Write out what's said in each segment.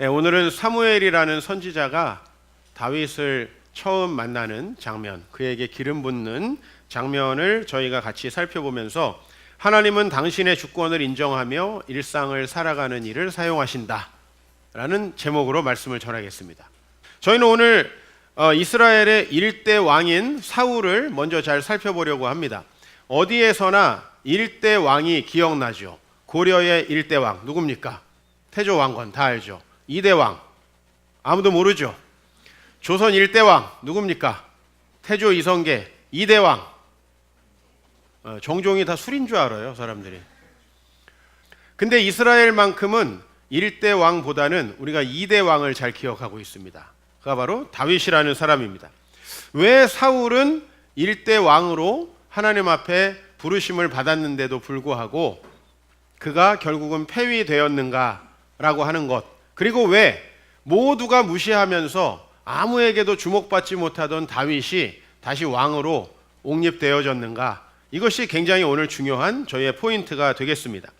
네, 오늘은 사무엘이라는 선지자가 다윗을 처음 만나는 장면, 그에게 기름 붓는 장면을 저희가 같이 살펴보면서 하나님은 당신의 주권을 인정하며 일상을 살아가는 일을 사용하신다. 라는 제목으로 말씀을 전하겠습니다. 저희는 오늘 어, 이스라엘의 일대 왕인 사울을 먼저 잘 살펴보려고 합니다. 어디에서나 일대 왕이 기억나죠. 고려의 일대 왕 누굽니까? 태조 왕건 다 알죠. 이대 왕 아무도 모르죠. 조선 일대 왕 누굽니까? 태조 이성계 이대 왕 어, 종종이 다 술인 줄 알아요 사람들이. 근데 이스라엘만큼은 일대 왕보다는 우리가 이대 왕을 잘 기억하고 있습니다. 그가 바로 다윗이라는 사람입니다. 왜 사울은 일대 왕으로 하나님 앞에 부르심을 받았는데도 불구하고 그가 결국은 폐위되었는가라고 하는 것. 그리고 왜 모두가 무시하면서 아무에게도 주목받지 못하던 다윗이 다시 왕으로 옹립되어졌는가? 이것이 굉장히 오늘 중요한 저희의 포인트가 되겠습니다.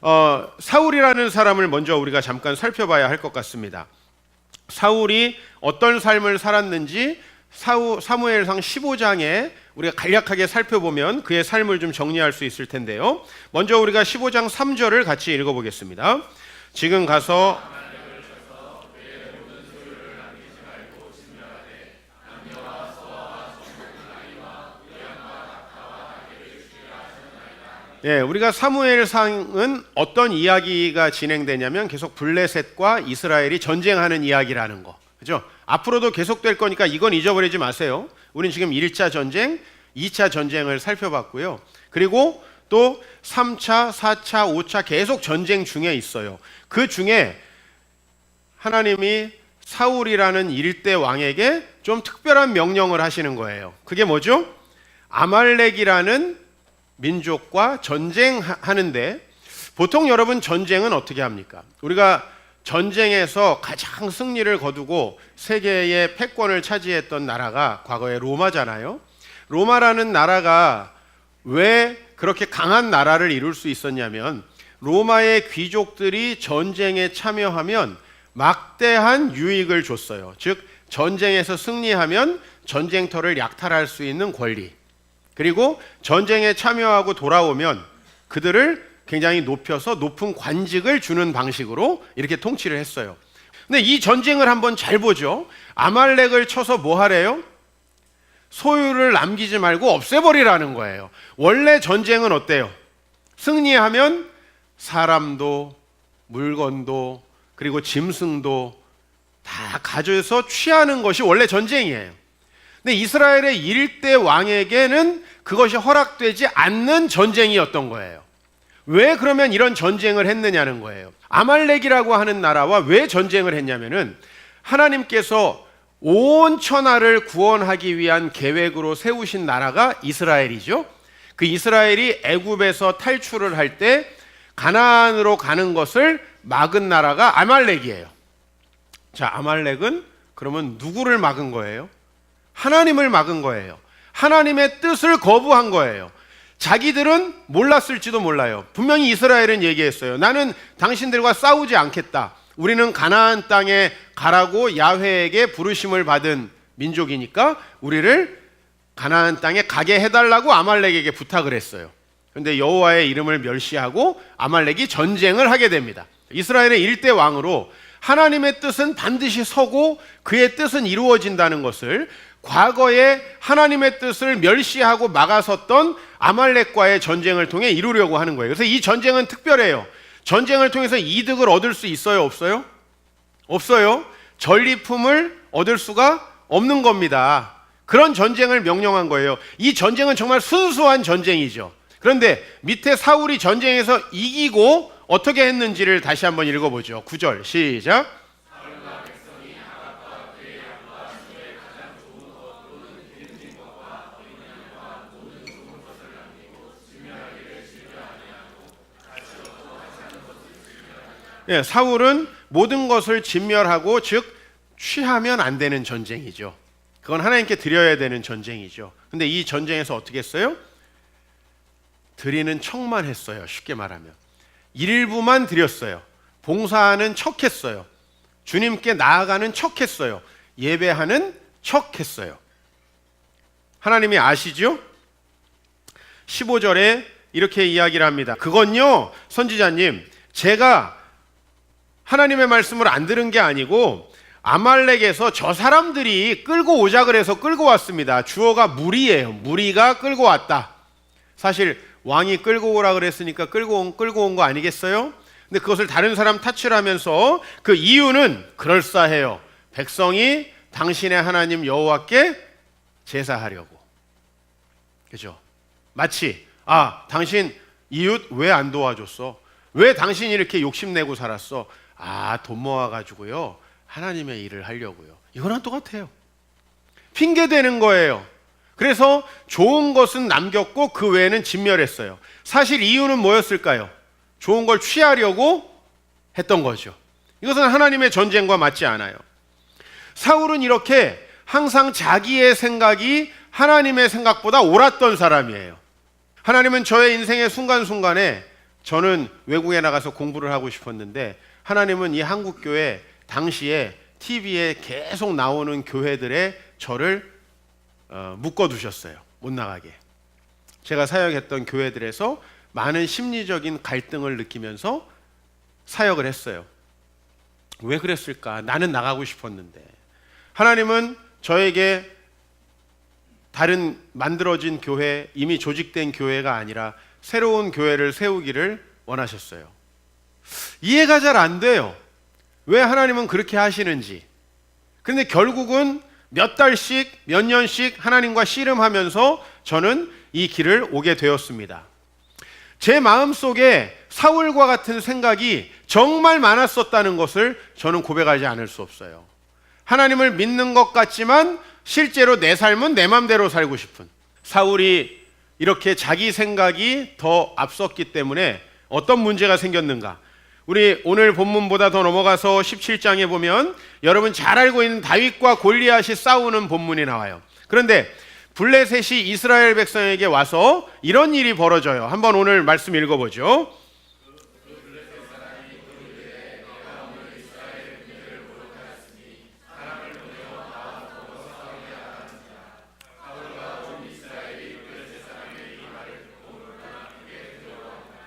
어, 사울이라는 사람을 먼저 우리가 잠깐 살펴봐야 할 것 같습니다. 사울이 어떤 삶을 살았는지 사우, 사무엘상 15장에 우리가 간략하게 살펴보면 그의 삶을 좀 정리할 수 있을 텐데요. 먼저 우리가 15장 3절을 같이 읽어보겠습니다. 지금 가서 예, 우리가 사무엘상은 어떤 이야기가 진행되냐면 계속 블레셋과 이스라엘이 전쟁하는 이야기라는 거. 그죠? 앞으로도 계속될 거니까 이건 잊어버리지 마세요. 우린 지금 1차 전쟁, 2차 전쟁을 살펴봤고요. 그리고 또 3차, 4차, 5차 계속 전쟁 중에 있어요. 그 중에 하나님이 사울이라는 일대 왕에게 좀 특별한 명령을 하시는 거예요. 그게 뭐죠? 아말렉이라는 민족과 전쟁하는데 보통 여러분 전쟁은 어떻게 합니까? 우리가 전쟁에서 가장 승리를 거두고 세계의 패권을 차지했던 나라가 과거에 로마잖아요. 로마라는 나라가 왜 그렇게 강한 나라를 이룰 수 있었냐면 로마의 귀족들이 전쟁에 참여하면 막대한 유익을 줬어요. 즉 전쟁에서 승리하면 전쟁터를 약탈할 수 있는 권리. 그리고 전쟁에 참여하고 돌아오면 그들을 굉장히 높여서 높은 관직을 주는 방식으로 이렇게 통치를 했어요. 근데 이 전쟁을 한번 잘 보죠. 아말렉을 쳐서 뭐 하래요? 소유를 남기지 말고 없애버리라는 거예요. 원래 전쟁은 어때요? 승리하면 사람도 물건도 그리고 짐승도 다 가져서 취하는 것이 원래 전쟁이에요. 근데 이스라엘의 일대 왕에게는 그것이 허락되지 않는 전쟁이었던 거예요. 왜 그러면 이런 전쟁을 했느냐는 거예요. 아말렉이라고 하는 나라와 왜 전쟁을 했냐면은 하나님께서 온 천하를 구원하기 위한 계획으로 세우신 나라가 이스라엘이죠. 그 이스라엘이 애굽에서 탈출을 할 때 가나안으로 가는 것을 막은 나라가 아말렉이에요. 자, 아말렉은 그러면 누구를 막은 거예요? 하나님을 막은 거예요. 하나님의 뜻을 거부한 거예요. 자기들은 몰랐을지도 몰라요. 분명히 이스라엘은 얘기했어요. 나는 당신들과 싸우지 않겠다. 우리는 가나안 땅에 가라고 야훼에게 부르심을 받은 민족이니까 우리를 가나안 땅에 가게 해달라고 아말렉에게 부탁을 했어요. 그런데 여호와의 이름을 멸시하고 아말렉이 전쟁을 하게 됩니다. 이스라엘의 일대 왕으로 하나님의 뜻은 반드시 서고 그의 뜻은 이루어진다는 것을 과거에 하나님의 뜻을 멸시하고 막아섰던 아말렉과의 전쟁을 통해 이루려고 하는 거예요. 그래서 이 전쟁은 특별해요. 전쟁을 통해서 이득을 얻을 수 있어요, 없어요? 없어요. 전리품을 얻을 수가 없는 겁니다. 그런 전쟁을 명령한 거예요. 이 전쟁은 정말 순수한 전쟁이죠. 그런데 밑에 사울이 전쟁에서 이기고 어떻게 했는지를 다시 한번 읽어보죠. 9절 시작. 예, 사울은 모든 것을 진멸하고 즉 취하면 안 되는 전쟁이죠. 그건 하나님께 드려야 되는 전쟁이죠. 근데 이 전쟁에서 어떻게 했어요? 드리는 척만 했어요. 쉽게 말하면. 일부만 드렸어요. 봉사하는 척 했어요. 주님께 나아가는 척 했어요. 예배하는 척 했어요. 하나님이 아시죠? 15절에 이렇게 이야기를 합니다. 그건요, 선지자님, 제가 하나님의 말씀을 안 들은 게 아니고 아말렉에서 저 사람들이 끌고 오자 그래서 끌고 왔습니다. 주어가 무리예요. 무리가 끌고 왔다. 사실 왕이 끌고 오라 그랬으니까 끌고 온 끌고 온 거 아니겠어요? 근데 그것을 다른 사람 탓을 하면서 그 이유는 그럴싸해요. 백성이 당신의 하나님 여호와께 제사하려고. 그죠? 마치 아, 당신 이웃 왜 안 도와줬어? 왜 당신이 이렇게 욕심내고 살았어? 아, 돈 모아 가지고요. 하나님의 일을 하려고요. 이거랑 똑같아요. 핑계 대는 거예요. 그래서 좋은 것은 남겼고 그 외에는 진멸했어요. 사실 이유는 뭐였을까요? 좋은 걸 취하려고 했던 거죠. 이것은 하나님의 전쟁과 맞지 않아요. 사울은 이렇게 항상 자기의 생각이 하나님의 생각보다 옳았던 사람이에요. 하나님은 저의 인생의 순간순간에 저는 외국에 나가서 공부를 하고 싶었는데 하나님은 이 한국 교회 당시에 TV에 계속 나오는 교회들의 저를 어, 묶어 두셨어요. 못 나가게. 제가 사역했던 교회들에서 많은 심리적인 갈등을 느끼면서 사역을 했어요. 왜 그랬을까? 나는 나가고 싶었는데. 하나님은 저에게 다른 만들어진 교회, 이미 조직된 교회가 아니라 새로운 교회를 세우기를 원하셨어요. 이해가 잘 안 돼요. 왜 하나님은 그렇게 하시는지. 근데 결국은 몇 달씩, 몇 년씩 하나님과 씨름하면서 저는 이 길을 오게 되었습니다. 제 마음 속에 사울과 같은 생각이 정말 많았었다는 것을 저는 고백하지 않을 수 없어요. 하나님을 믿는 것 같지만 실제로 내 삶은 내 맘대로 살고 싶은 사울이 이렇게 자기 생각이 더 앞섰기 때문에 어떤 문제가 생겼는가? 우리 오늘 본문보다 더 넘어가서 17장에 보면 여러분 잘 알고 있는 다윗과 골리앗이 싸우는 본문이 나와요. 그런데 블레셋이 이스라엘 백성에게 와서 이런 일이 벌어져요. 한번 오늘 말씀 읽어보죠.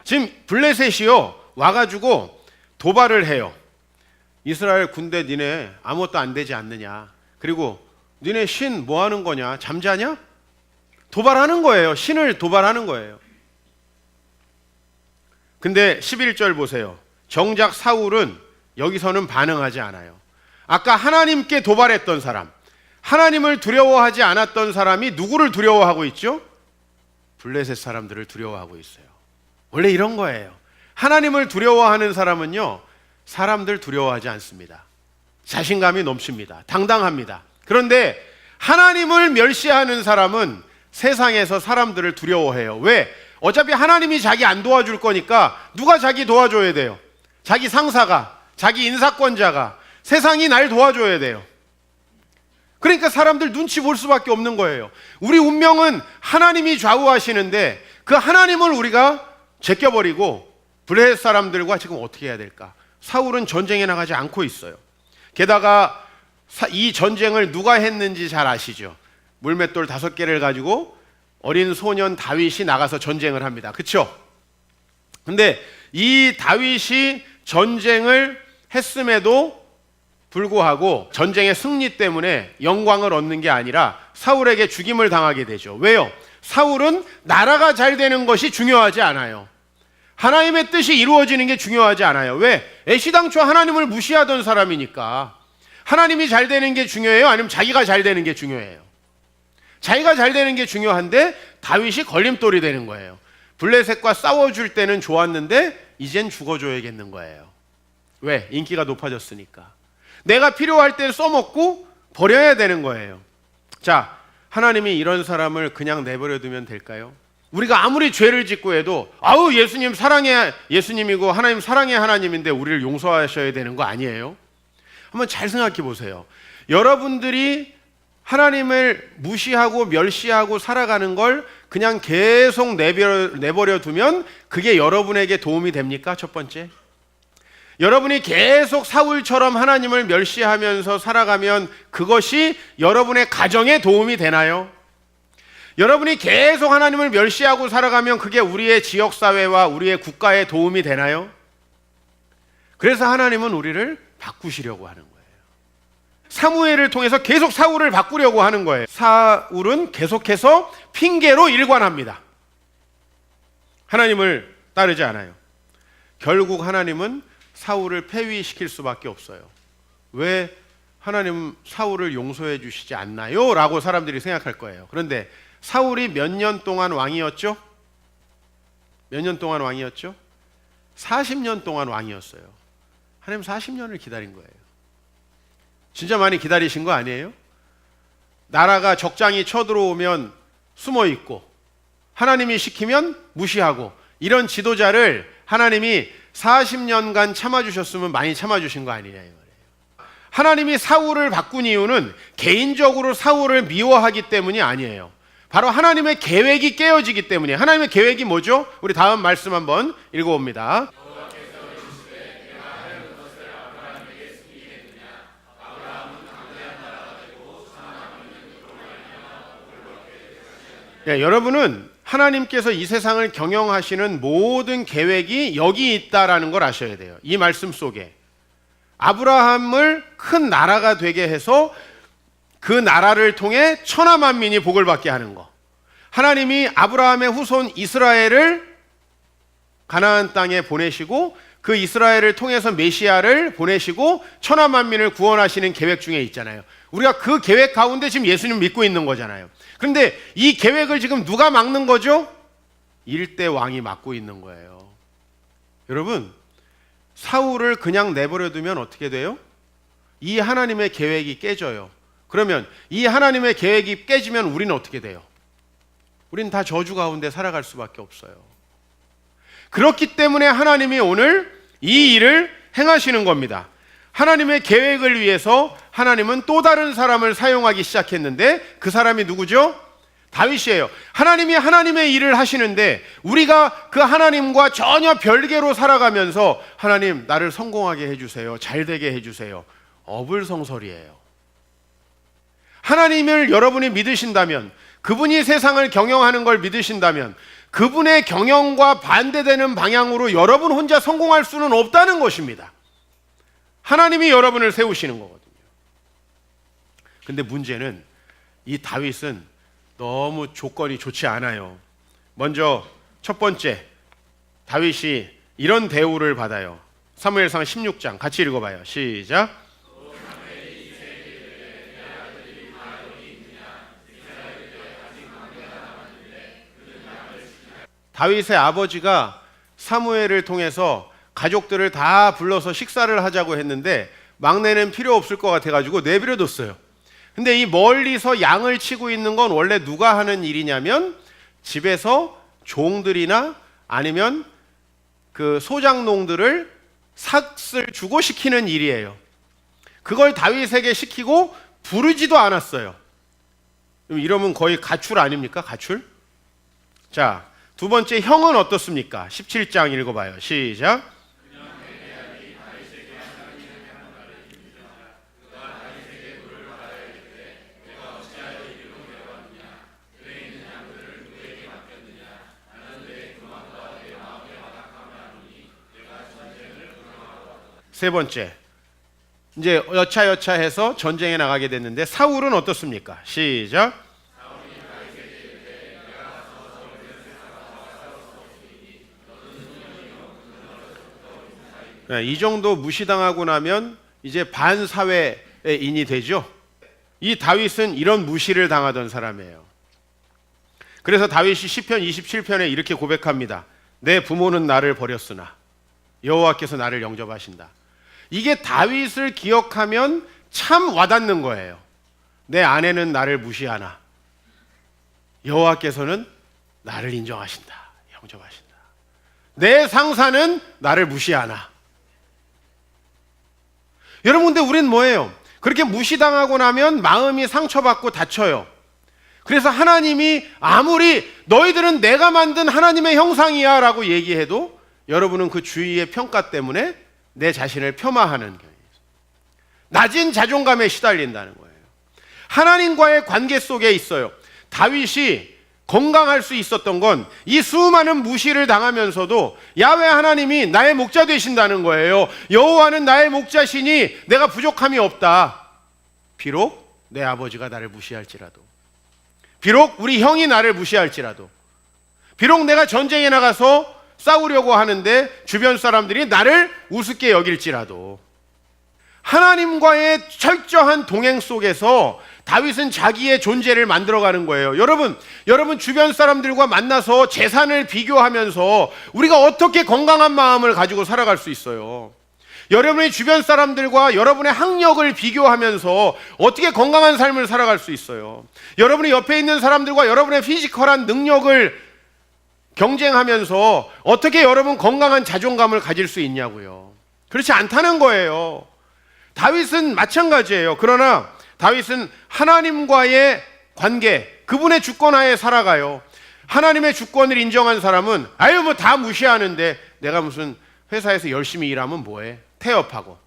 지금 블레셋이요 와가지고 도발을 해요. 이스라엘 군대 니네 아무것도 안 되지 않느냐? 그리고 니네 신 뭐 하는 거냐? 잠자냐? 도발하는 거예요. 신을 도발하는 거예요. 근데 11절 보세요. 정작 사울은 여기서는 반응하지 않아요. 아까 하나님께 도발했던 사람, 하나님을 두려워하지 않았던 사람이 누구를 두려워하고 있죠? 블레셋 사람들을 두려워하고 있어요. 원래 이런 거예요. 하나님을 두려워하는 사람은요, 사람들 두려워하지 않습니다. 자신감이 넘칩니다. 당당합니다. 그런데 하나님을 멸시하는 사람은 세상에서 사람들을 두려워해요. 왜? 어차피 하나님이 자기 안 도와줄 거니까 누가 자기 도와줘야 돼요? 자기 상사가, 자기 인사권자가, 세상이 날 도와줘야 돼요. 그러니까 사람들 눈치 볼 수밖에 없는 거예요. 우리 운명은 하나님이 좌우하시는데 그 하나님을 우리가 제껴버리고 블레셋 사람들과 지금 어떻게 해야 될까? 사울은 전쟁에 나가지 않고 있어요. 게다가 이 전쟁을 누가 했는지 잘 아시죠? 물맷돌 다섯 개를 가지고 어린 소년 다윗이 나가서 전쟁을 합니다. 그렇죠? 근데 이 다윗이 전쟁을 했음에도 불구하고 전쟁의 승리 때문에 영광을 얻는 게 아니라 사울에게 죽임을 당하게 되죠. 왜요? 사울은 나라가 잘 되는 것이 중요하지 않아요. 하나님의 뜻이 이루어지는 게 중요하지 않아요. 왜? 애시당초 하나님을 무시하던 사람이니까. 하나님이 잘 되는 게 중요해요? 아니면 자기가 잘 되는 게 중요해요? 자기가 잘 되는 게 중요한데 다윗이 걸림돌이 되는 거예요. 블레셋과 싸워줄 때는 좋았는데 이젠 죽어줘야겠는 거예요. 왜? 인기가 높아졌으니까. 내가 필요할 때 써먹고 버려야 되는 거예요. 자, 하나님이 이런 사람을 그냥 내버려 두면 될까요? 우리가 아무리 죄를 짓고 해도 아우 예수님 사랑해 예수님이고 하나님 사랑해 하나님인데 우리를 용서하셔야 되는 거 아니에요? 한번 잘 생각해 보세요. 여러분들이 하나님을 무시하고 멸시하고 살아가는 걸 그냥 계속 내버려, 내버려 두면 그게 여러분에게 도움이 됩니까? 첫 번째. 여러분이 계속 사울처럼 하나님을 멸시하면서 살아가면 그것이 여러분의 가정에 도움이 되나요? 여러분이 계속 하나님을 멸시하고 살아가면 그게 우리의 지역 사회와 우리의 국가에 도움이 되나요? 그래서 하나님은 우리를 바꾸시려고 하는 거예요. 사무엘을 통해서 계속 사울을 바꾸려고 하는 거예요. 사울은 계속해서 핑계로 일관합니다. 하나님을 따르지 않아요. 결국 하나님은 사울을 폐위시킬 수밖에 없어요. 왜 하나님 사울을 용서해 주시지 않나요? 라고 사람들이 생각할 거예요. 그런데 사울이 몇 년 동안 왕이었죠? 몇 년 동안 왕이었죠? 40년 동안 왕이었어요. 하나님 40년을 기다린 거예요. 진짜 많이 기다리신 거 아니에요? 나라가 적장이 쳐들어오면 숨어 있고 하나님이 시키면 무시하고 이런 지도자를 하나님이 40년간 참아주셨으면 많이 참아주신 거 아니냐. 하나님이 사울을 바꾼 이유는 개인적으로 사울을 미워하기 때문이 아니에요. 바로 하나님의 계획이 깨어지기 때문이에요. 하나님의 계획이 뭐죠? 우리 다음 말씀 한번 읽어봅니다. 예, 여러분은 하나님께서 이 세상을 경영하시는 모든 계획이 여기 있다라는 걸 아셔야 돼요. 이 말씀 속에 아브라함을 큰 나라가 되게 해서 그 나라를 통해 천하 만민이 복을 받게 하는 거. 하나님이 아브라함의 후손 이스라엘을 가나안 땅에 보내시고 그 이스라엘을 통해서 메시아를 보내시고 천하 만민을 구원하시는 계획 중에 있잖아요. 우리가 그 계획 가운데 지금 예수님 믿고 있는 거잖아요. 그런데 이 계획을 지금 누가 막는 거죠? 일대 왕이 막고 있는 거예요. 여러분, 사울을 그냥 내버려 두면 어떻게 돼요? 이 하나님의 계획이 깨져요. 그러면 이 하나님의 계획이 깨지면 우리는 어떻게 돼요? 우리는 다 저주 가운데 살아갈 수밖에 없어요. 그렇기 때문에 하나님이 오늘 이 일을 행하시는 겁니다. 하나님의 계획을 위해서 하나님은 또 다른 사람을 사용하기 시작했는데 그 사람이 누구죠? 다윗이에요. 하나님이 하나님의 일을 하시는데 우리가 그 하나님과 전혀 별개로 살아가면서 하나님 나를 성공하게 해주세요. 잘 되게 해주세요. 어불성설이에요. 하나님을 여러분이 믿으신다면 그분이 세상을 경영하는 걸 믿으신다면 그분의 경영과 반대되는 방향으로 여러분 혼자 성공할 수는 없다는 것입니다. 하나님이 여러분을 세우시는 거거든요. 근데 문제는 이 다윗은 너무 조건이 좋지 않아요. 먼저 첫 번째 다윗이 이런 대우를 받아요. 사무엘상 16장 같이 읽어봐요. 시작. 다윗의 아버지가 사무엘을 통해서 가족들을 다 불러서 식사를 하자고 했는데 막내는 필요 없을 것 같아가지고 내버려뒀어요. 근데 이 멀리서 양을 치고 있는 건 원래 누가 하는 일이냐면 집에서 종들이나 아니면 그 소장농들을 삭을 주고 시키는 일이에요. 그걸 다윗에게 시키고 부르지도 않았어요. 이러면 거의 가출 아닙니까? 가출? 자, 두 번째 형은 어떻습니까? 17장 읽어봐요. 시작. 세 번째. 이제 여차여차 해서 전쟁에 나가게 됐는데 사울은 어떻습니까? 시작. 이 정도 무시당하고 나면 이제 반사회의 인이 되죠. 이 다윗은 이런 무시를 당하던 사람이에요. 그래서 다윗이 시편 27편에 이렇게 고백합니다. 내 부모는 나를 버렸으나 여호와께서 나를 영접하신다. 이게 다윗을 기억하면 참 와닿는 거예요. 내 아내는 나를 무시하나 여호와께서는 나를 인정하신다. 영접하신다. 내 상사는 나를 무시하나 여러분 근데 우리는 뭐예요? 그렇게 무시당하고 나면 마음이 상처받고 다쳐요. 그래서 하나님이 아무리 너희들은 내가 만든 하나님의 형상이야 라고 얘기해도 여러분은 그 주위의 평가 때문에 내 자신을 폄하하는 경향이 있어요. 낮은 자존감에 시달린다는 거예요. 하나님과의 관계 속에 있어요. 다윗이 건강할 수 있었던 건 이 수많은 무시를 당하면서도 야외 하나님이 나의 목자 되신다는 거예요. 여호와는 나의 목자시니 내가 부족함이 없다. 비록 내 아버지가 나를 무시할지라도 비록 우리 형이 나를 무시할지라도 비록 내가 전쟁에 나가서 싸우려고 하는데 주변 사람들이 나를 우습게 여길지라도 하나님과의 철저한 동행 속에서 다윗은 자기의 존재를 만들어가는 거예요. 여러분, 여러분 주변 사람들과 만나서 재산을 비교하면서 우리가 어떻게 건강한 마음을 가지고 살아갈 수 있어요? 여러분의 주변 사람들과 여러분의 학력을 비교하면서 어떻게 건강한 삶을 살아갈 수 있어요? 여러분의 옆에 있는 사람들과 여러분의 피지컬한 능력을 경쟁하면서 어떻게 여러분 건강한 자존감을 가질 수 있냐고요. 그렇지 않다는 거예요. 다윗은 마찬가지예요. 그러나 다윗은 하나님과의 관계, 그분의 주권하에 살아가요. 하나님의 주권을 인정한 사람은 아유 뭐 다 무시하는데 내가 무슨 회사에서 열심히 일하면 뭐해? 태업하고.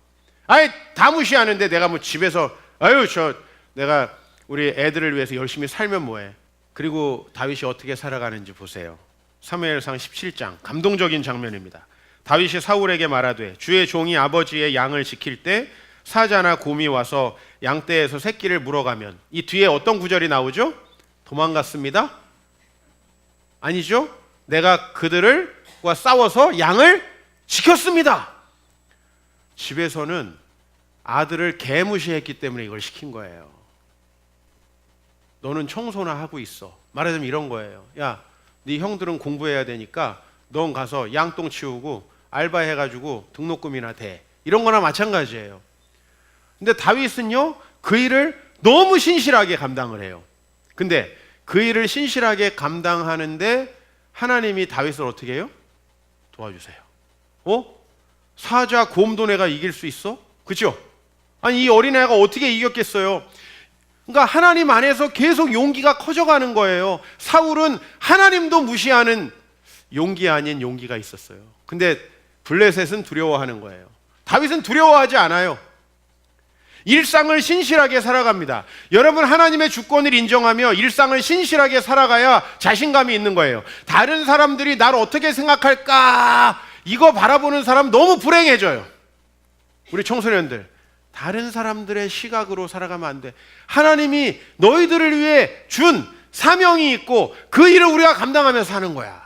아예 다 무시하는데 내가 뭐 집에서 아유 저 내가 우리 애들을 위해서 열심히 살면 뭐해? 그리고 다윗이 어떻게 살아가는지 보세요. 사무엘상 17장 감동적인 장면입니다. 다윗이 사울에게 말하되 주의 종이 아버지의 양을 지킬 때 사자나 곰이 와서 양떼에서 새끼를 물어가면 이 뒤에 어떤 구절이 나오죠? 도망갔습니다. 아니죠? 내가 그들을과 싸워서 양을 지켰습니다. 집에서는 아들을 개무시했기 때문에 이걸 시킨 거예요. 너는 청소나 하고 있어. 말하자면 이런 거예요. 야, 네 형들은 공부해야 되니까 넌 가서 양똥 치우고 알바해가지고 등록금이나 대. 이런 거나 마찬가지예요. 근데 다윗은요, 그 일을 너무 신실하게 감당을 해요. 근데 그 일을 신실하게 감당하는데 하나님이 다윗을 어떻게 해요? 도와주세요. 어? 사자 곰도네가 이길 수 있어? 그죠? 아니, 이 어린애가 어떻게 이겼겠어요? 그러니까 하나님 안에서 계속 용기가 커져가는 거예요. 사울은 하나님도 무시하는 용기 아닌 용기가 있었어요. 근데 블레셋은 두려워하는 거예요. 다윗은 두려워하지 않아요. 일상을 신실하게 살아갑니다. 여러분 하나님의 주권을 인정하며 일상을 신실하게 살아가야 자신감이 있는 거예요. 다른 사람들이 나를 어떻게 생각할까? 이거 바라보는 사람 너무 불행해져요. 우리 청소년들 다른 사람들의 시각으로 살아가면 안 돼. 하나님이 너희들을 위해 준 사명이 있고 그 일을 우리가 감당하며 사는 거야.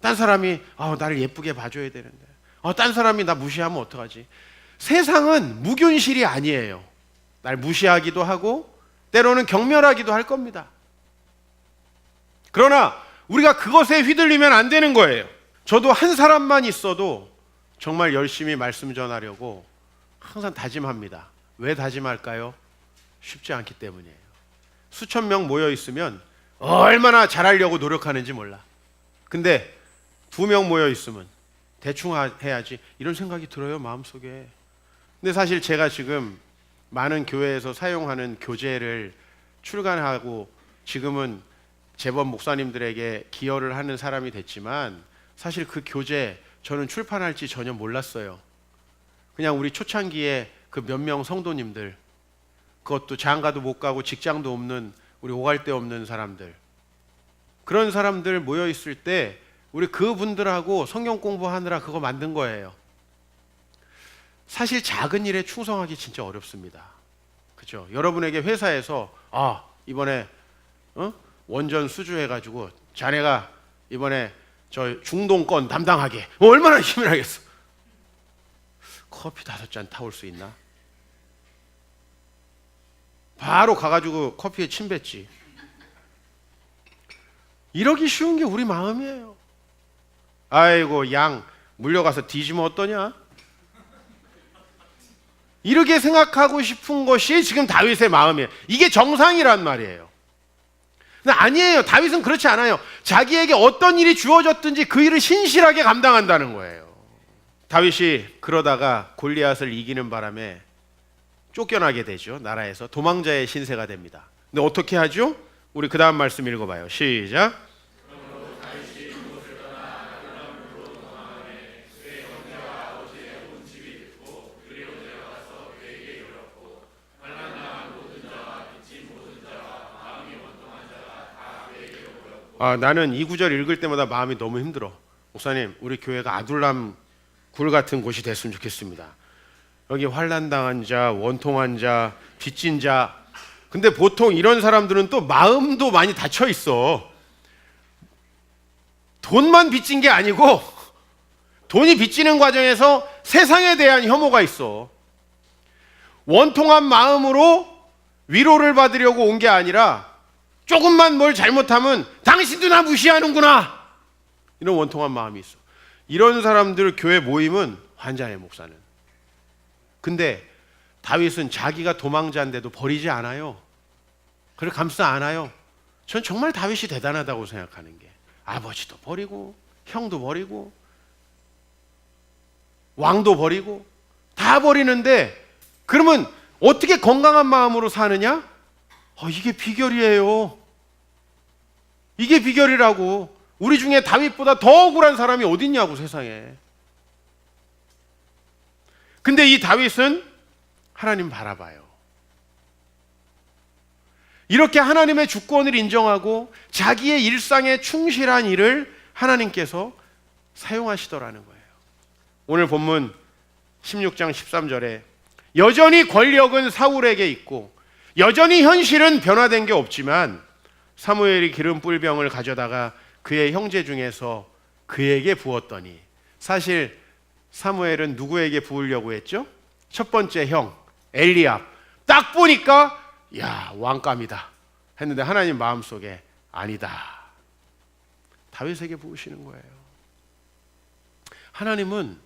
딴 사람이 아, 나를 예쁘게 봐줘야 되는데, 아, 딴 사람이 나 무시하면 어떡하지? 세상은 무균실이 아니에요. 날 무시하기도 하고 때로는 경멸하기도 할 겁니다. 그러나 우리가 그것에 휘둘리면 안 되는 거예요. 저도 한 사람만 있어도 정말 열심히 말씀 전하려고 항상 다짐합니다. 왜 다짐할까요? 쉽지 않기 때문이에요. 수천 명 모여 있으면 얼마나 잘하려고 노력하는지 몰라. 근데 두 명 모여 있으면 대충 해야지 이런 생각이 들어요 마음속에. 근데 사실 제가 지금 많은 교회에서 사용하는 교재를 출간하고 지금은 제법 목사님들에게 기여를 하는 사람이 됐지만 사실 그 교재 저는 출판할지 전혀 몰랐어요. 그냥 우리 초창기에 그 몇 명 성도님들 그것도 장가도 못 가고 직장도 없는 우리 오갈 데 없는 사람들 그런 사람들 모여 있을 때 우리 그분들하고 성경 공부하느라 그거 만든 거예요. 사실 작은 일에 충성하기 진짜 어렵습니다. 그죠? 여러분에게 회사에서 아 이번에 어? 원전 수주해가지고 자네가 이번에 저 중동권 담당하게 뭐 얼마나 힘을 하겠어? 커피 다섯 잔 타올 수 있나? 바로 가가지고 커피에 침 뱉지. 이러기 쉬운 게 우리 마음이에요. 아이고 양 물려가서 뒤지면 어떠냐? 이렇게 생각하고 싶은 것이 지금 다윗의 마음이에요. 이게 정상이란 말이에요. 근데 아니에요. 다윗은 그렇지 않아요. 자기에게 어떤 일이 주어졌든지 그 일을 신실하게 감당한다는 거예요. 다윗이 그러다가 골리앗을 이기는 바람에 쫓겨나게 되죠. 나라에서 도망자의 신세가 됩니다. 근데 어떻게 하죠? 우리 그 다음 말씀 읽어봐요. 시작. 아, 나는 이 구절 읽을 때마다 마음이 너무 힘들어. 목사님, 우리 교회가 아둘람 굴 같은 곳이 됐으면 좋겠습니다. 여기 환란 당한 자, 원통한 자, 빚진 자. 근데 보통 이런 사람들은 또 마음도 많이 닫혀 있어. 돈만 빚진 게 아니고 돈이 빚지는 과정에서 세상에 대한 혐오가 있어. 원통한 마음으로 위로를 받으려고 온 게 아니라 조금만 뭘 잘못하면 당신도 나 무시하는구나. 이런 원통한 마음이 있어. 이런 사람들 교회 모임은 환장해 목사는. 근데 다윗은 자기가 도망자인데도 버리지 않아요. 그를 감싸 안아요. 전 정말 다윗이 대단하다고 생각하는 게 아버지도 버리고 형도 버리고 왕도 버리고 다 버리는데 그러면 어떻게 건강한 마음으로 사느냐? 어, 이게 비결이에요. 이게 비결이라고. 우리 중에 다윗보다 더 억울한 사람이 어딨냐고 세상에. 근데 이 다윗은 하나님 바라봐요. 이렇게 하나님의 주권을 인정하고 자기의 일상에 충실한 일을 하나님께서 사용하시더라는 거예요. 오늘 본문 16장 13절에 여전히 권력은 사울에게 있고 여전히 현실은 변화된 게 없지만 사무엘이 기름 뿔병을 가져다가 그의 형제 중에서 그에게 부었더니 사실 사무엘은 누구에게 부으려고 했죠? 첫 번째 형 엘리압 딱 보니까 야 왕감이다 했는데 하나님 마음속에 아니다 다윗에게 부으시는 거예요. 하나님은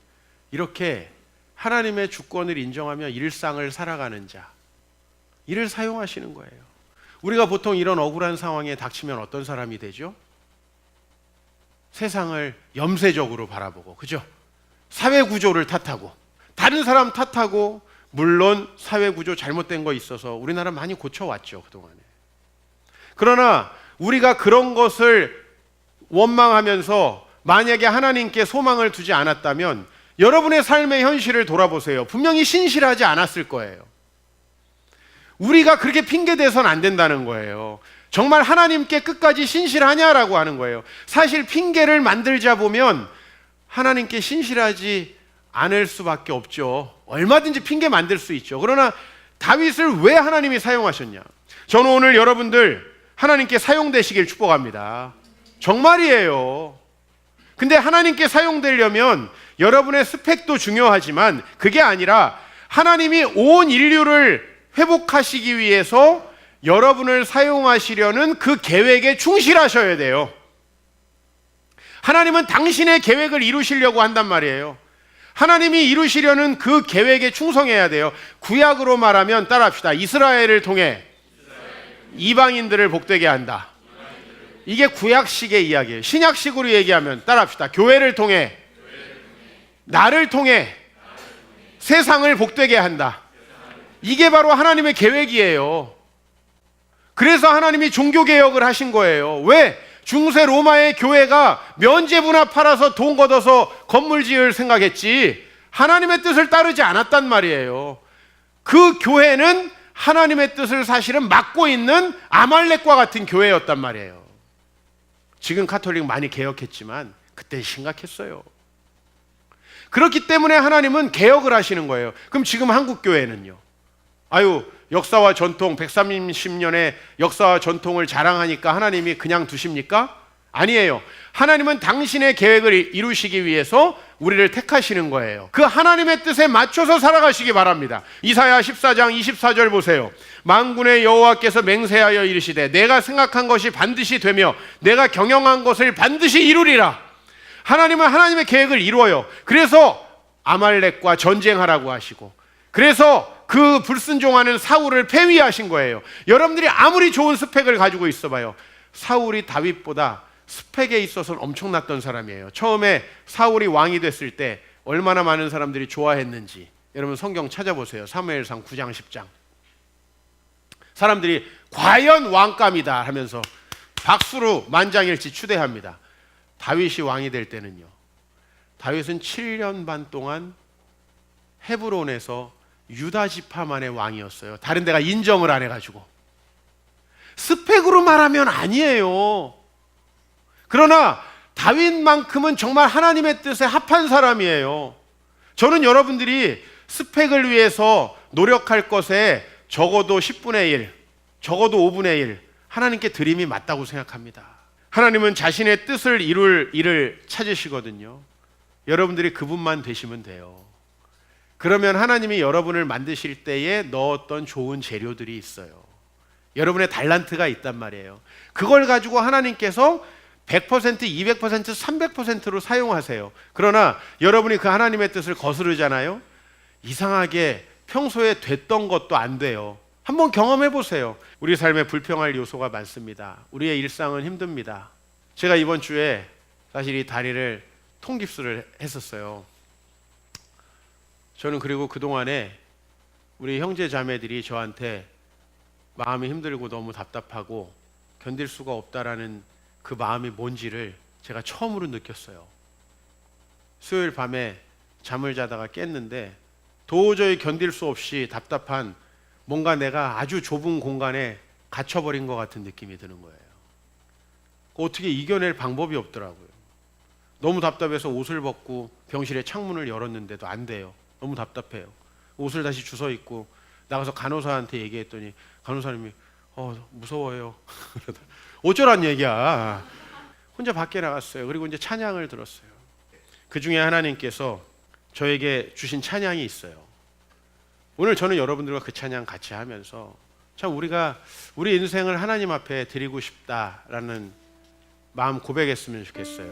이렇게 하나님의 주권을 인정하며 일상을 살아가는 자 이를 사용하시는 거예요. 우리가 보통 이런 억울한 상황에 닥치면 어떤 사람이 되죠? 세상을 염세적으로 바라보고 그죠? 사회 구조를 탓하고 다른 사람 탓하고 물론 사회 구조 잘못된 거 있어서 우리나라 많이 고쳐왔죠 그동안에. 그러나 우리가 그런 것을 원망하면서 만약에 하나님께 소망을 두지 않았다면 여러분의 삶의 현실을 돌아보세요. 분명히 신실하지 않았을 거예요. 우리가 그렇게 핑계 대선 안 된다는 거예요. 정말 하나님께 끝까지 신실하냐라고 하는 거예요. 사실 핑계를 만들자 보면 하나님께 신실하지 않을 수밖에 없죠. 얼마든지 핑계 만들 수 있죠. 그러나 다윗을 왜 하나님이 사용하셨냐? 저는 오늘 여러분들 하나님께 사용되시길 축복합니다. 정말이에요. 근데 하나님께 사용되려면 여러분의 스펙도 중요하지만 그게 아니라 하나님이 온 인류를 회복하시기 위해서 여러분을 사용하시려는 그 계획에 충실하셔야 돼요. 하나님은 당신의 계획을 이루시려고 한단 말이에요. 하나님이 이루시려는 그 계획에 충성해야 돼요. 구약으로 말하면 따라합시다. 이스라엘을 통해 이방인들을 복되게 한다. 이게 구약식의 이야기예요. 신약식으로 얘기하면 따라합시다. 교회를 통해 나를 통해 세상을 복되게 한다. 이게 바로 하나님의 계획이에요. 그래서 하나님이 종교 개혁을 하신 거예요. 왜? 중세 로마의 교회가 면제부나 팔아서 돈 걷어서 건물 지을 생각했지 하나님의 뜻을 따르지 않았단 말이에요. 그 교회는 하나님의 뜻을 사실은 막고 있는 아말렉과 같은 교회였단 말이에요. 지금 카톨릭 많이 개혁했지만 그때 심각했어요. 그렇기 때문에 하나님은 개혁을 하시는 거예요. 그럼 지금 한국 교회는요? 아유, 역사와 전통 130년의 역사와 전통을 자랑하니까 하나님이 그냥 두십니까? 아니에요. 하나님은 당신의 계획을 이루시기 위해서 우리를 택하시는 거예요. 그 하나님의 뜻에 맞춰서 살아가시기 바랍니다. 이사야 14장 24절 보세요. 만군의 여호와께서 맹세하여 이르시되 내가 생각한 것이 반드시 되며 내가 경영한 것을 반드시 이루리라. 하나님은 하나님의 계획을 이루어요. 그래서 아말렉과 전쟁하라고 하시고 그래서 그 불순종하는 사울을 폐위하신 거예요. 여러분들이 아무리 좋은 스펙을 가지고 있어 봐요. 사울이 다윗보다 스펙에 있어서는 엄청났던 사람이에요. 처음에 사울이 왕이 됐을 때 얼마나 많은 사람들이 좋아했는지 여러분 성경 찾아보세요. 사무엘상 9장 10장. 사람들이 과연 왕감이다 하면서 박수로 만장일치 추대합니다. 다윗이 왕이 될 때는요. 다윗은 7년 반 동안 헤브론에서 유다 지파만의 왕이었어요. 다른 데가 인정을 안 해가지고. 스펙으로 말하면 아니에요. 그러나 다윗만큼은 정말 하나님의 뜻에 합한 사람이에요. 저는 여러분들이 스펙을 위해서 노력할 것에 적어도 10분의 1, 적어도 5분의 1 하나님께 드림이 맞다고 생각합니다. 하나님은 자신의 뜻을 이룰 일을 찾으시거든요. 여러분들이 그분만 되시면 돼요. 그러면 하나님이 여러분을 만드실 때에 넣었던 좋은 재료들이 있어요. 여러분의 달란트가 있단 말이에요. 그걸 가지고 하나님께서 100%, 200%, 300%로 사용하세요. 그러나 여러분이 그 하나님의 뜻을 거스르잖아요. 이상하게 평소에 됐던 것도 안 돼요. 한번 경험해 보세요. 우리 삶에 불평할 요소가 많습니다. 우리의 일상은 힘듭니다. 제가 이번 주에 사실 이 다리를 통깁스를 했었어요. 저는 그리고 그동안에 우리 형제 자매들이 저한테 마음이 힘들고 너무 답답하고 견딜 수가 없다라는 그 마음이 뭔지를 제가 처음으로 느꼈어요. 수요일 밤에 잠을 자다가 깼는데 도저히 견딜 수 없이 답답한 뭔가 내가 아주 좁은 공간에 갇혀버린 것 같은 느낌이 드는 거예요. 어떻게 이겨낼 방법이 없더라고요. 너무 답답해서 옷을 벗고 병실에 창문을 열었는데도 안 돼요. 너무 답답해요. 옷을 다시 주워 입고 나가서 간호사한테 얘기했더니 간호사님이 어 무서워요. 어쩌란 얘기야. 혼자 밖에 나갔어요. 그리고 이제 찬양을 들었어요. 그 중에 하나님께서 저에게 주신 찬양이 있어요. 오늘 저는 여러분들과 그 찬양 같이 하면서 참 우리가 우리 인생을 하나님 앞에 드리고 싶다라는 마음 고백했으면 좋겠어요.